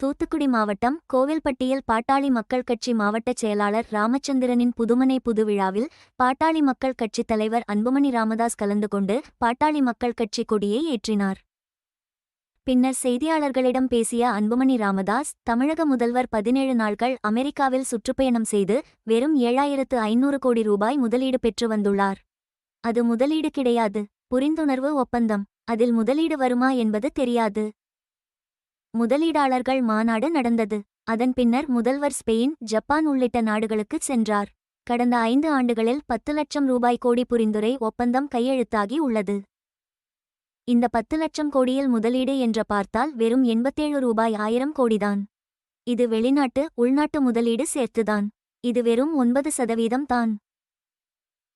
தூத்துக்குடி மாவட்டம் கோவில்பட்டியில் பாட்டாளி மக்கள் கட்சி மாவட்டச் செயலாளர் ராமச்சந்திரனின் புதுமனை புதுவிழாவில் பாட்டாளி மக்கள் கட்சித் தலைவர் அன்புமணி ராமதாஸ் கலந்து கொண்டு பாட்டாளி மக்கள் கட்சி கொடியை ஏற்றினார். பின்னர் செய்தியாளர்களிடம் பேசிய அன்புமணி ராமதாஸ் தமிழக முதல்வர் பதினேழு நாட்கள் அமெரிக்காவில் சுற்றுப்பயணம் செய்து வெறும் ஏழாயிரத்து ஐநூறு கோடி ரூபாய் முதலீடு பெற்று வந்துள்ளார். அது முதலீடு கிடையாது புரிந்துணர்வு ஒப்பந்தம் அதில் முதலீடு வருமா என்பது தெரியாது. முதலீடாளர்கள் மாநாடு நடந்தது. அதன் பின்னர் முதல்வர் ஸ்பெயின் ஜப்பான் உள்ளிட்ட நாடுகளுக்கு சென்றார். கடந்த ஐந்து ஆண்டுகளில் பத்து லட்சம் ரூபாய் கோடி புரிந்துரை ஒப்பந்தம் கையெழுத்தாகி உள்ளது. இந்த பத்து லட்சம் கோடியில் முதலீடு என்ற பார்த்தால் வெறும் எண்பத்தேழு ரூபாய் ஆயிரம் கோடிதான். இது வெளிநாட்டு உள்நாட்டு முதலீடு சேர்த்துதான். இது வெறும் ஒன்பது சதவீதம் தான்.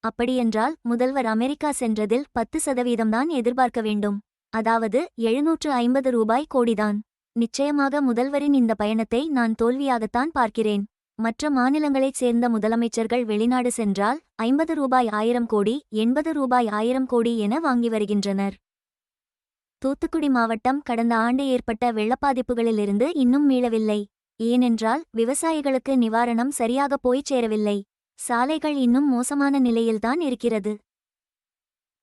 அப்படியென்றால் முதல்வர் அமெரிக்கா சென்றதில் பத்து சதவீதம்தான் எதிர்பார்க்க வேண்டும். அதாவது எழுநூற்று ஐம்பது ரூபாய் கோடிதான். நிச்சயமாக முதல்வரின் இந்த பயணத்தை நான் தோல்வியாகத்தான் பார்க்கிறேன். மற்ற மாநிலங்களைச் சேர்ந்த முதலமைச்சர்கள் வெளிநாடு சென்றால் ஐம்பது ரூபாய் ஆயிரம் கோடி எண்பது ரூபாய் ஆயிரம் கோடி என வாங்கி வருகின்றனர். தூத்துக்குடி மாவட்டம் கடந்த ஆண்டு ஏற்பட்ட வெள்ளப்பாதிப்புகளிலிருந்து இன்னும் மீளவில்லை. ஏனென்றால் விவசாயிகளுக்கு நிவாரணம் சரியாக போய்ச் சேரவில்லை. சாலைகள் இன்னும் மோசமான நிலையில்தான் இருக்கிறது.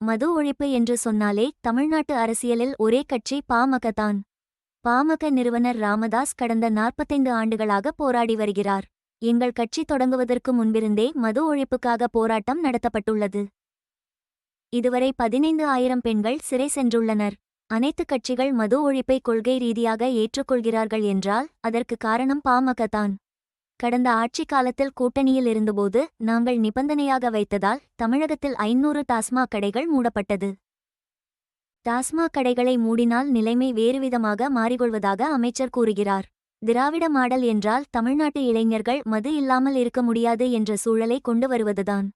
மது ஒழிப்பு என்று சொன்னாலே தமிழ்நாட்டு அரசியலில் ஒரே கட்சி பாமக தான். பாமக நிறுவனர் ராமதாஸ் கடந்த நாற்பத்தைந்து ஆண்டுகளாக போராடி வருகிறார். எங்கள் கட்சி தொடங்குவதற்கு முன்பிருந்தே மது ஒழிப்புக்காக போராட்டம் நடத்தப்பட்டுள்ளது. இதுவரை பதினைந்து ஆயிரம் பெண்கள் சிறை சென்றுள்ளனர். அனைத்து கட்சிகள் மது ஒழிப்பை கொள்கை ரீதியாக ஏற்றுக்கொள்கிறார்கள் என்றால் அதற்கு காரணம் பாமக தான். கடந்த ஆட்சி காலத்தில் கூட்டணியில் இருந்தபோது நாங்கள் நிபந்தனையாக வைத்ததால் தமிழகத்தில் ஐநூறு டாஸ்மாக் கடைகள் மூடப்பட்டது. டாஸ்மாக் கடைகளை மூடினால் நிலைமை வேறுவிதமாக மாறிக்கொள்வதாக அமைச்சர் கூறுகிறார். திராவிட மாடல் என்றால் தமிழ்நாட்டு இளைஞர்கள் மது இல்லாமல் இருக்க முடியாது என்ற சூழலை கொண்டு வருவதுதான்.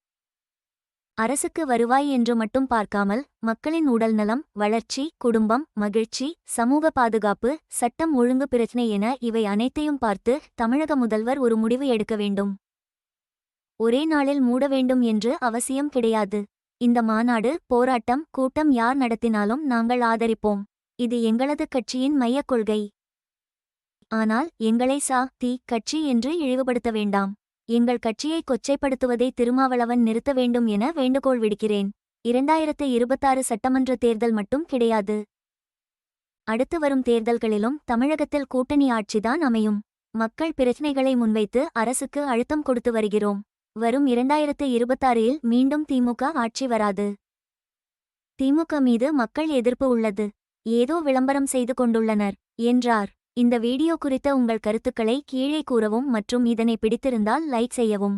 அரசுக்கு வருவாய் என்று மட்டும் பார்க்காமல் மக்களின் உடல்நலம் வளர்ச்சி குடும்பம் மகிழ்ச்சி சமூக பாதுகாப்பு சட்டம் ஒழுங்கு பிரச்சினை என இவை அனைத்தையும் பார்த்து தமிழக முதல்வர் ஒரு முடிவு எடுக்க வேண்டும். ஒரே நாளில் மூட வேண்டும் என்று அவசியம் கிடையாது. இந்த மாநாடு போராட்டம் கூட்டம் யார் நடத்தினாலும் நாங்கள் ஆதரிப்போம். இது எங்களது கட்சியின் மையக் கொள்கை. ஆனால் எங்களை சா தி கட்சி என்று இழிவுபடுத்த வேண்டாம். எங்கள் கட்சியை கொச்சைப்படுத்துவதை திருமாவளவன் நிறுத்த வேண்டும் என வேண்டுகோள் விடுக்கிறேன். இரண்டாயிரத்து இருபத்தாறு சட்டமன்ற தேர்தல் மட்டும் கிடையாது. அடுத்து வரும் தேர்தல்களிலும் தமிழகத்தில் கூட்டணி ஆட்சிதான் அமையும். மக்கள் பிரச்சினைகளை முன்வைத்து அரசுக்கு அழுத்தம் கொடுத்து வருகிறோம். வரும் இரண்டாயிரத்து இருபத்தாறில் மீண்டும் திமுக ஆட்சி வராது. திமுக மீது மக்கள் எதிர்ப்பு உள்ளது. ஏதோ விளம்பரம் செய்து கொண்டுள்ளனர் என்றார். இந்த வீடியோ குறித்த உங்கள் கருத்துக்களை கீழே கூறவும் மற்றும் இதனை பிடித்திருந்தால் லைக் செய்யவும்.